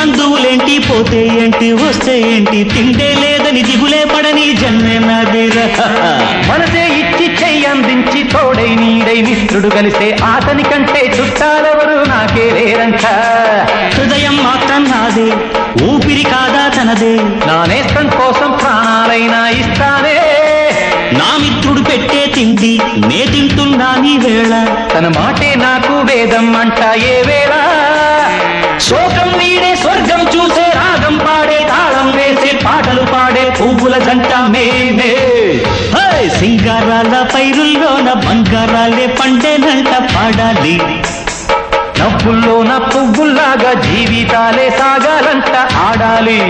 పోతే ఏంటి వస్తే ఏంటి తిండే లేదని దిగులే పడని జన్మే నాదేరా మనసే ఇచ్చి చెయ్యి అందించి తోడై నీడై మిత్రుడు కలిసే అతని కంటే చుట్టాలెవరు నాకే లేరంట. హృదయం మాత్రం నాదే ఊపిరి కాదా తనదే. నా నేస్తం కోసం ప్రాణాలైనా ఇస్తానే. నా మిత్రుడు పెట్టే తిండి నే తింటున్నా నీ వేళ. తన మాటే నాకు వేదం అంట ఏ వేళ పువ్వుల జంట మేమే హే! సింగారాల పైరుల్లోన బంగారాలే పండేనంట పాడాలి నవ్వుల్లోన పువ్వుల్లాగా జీవితాలే సాగాలంట ఆడాలి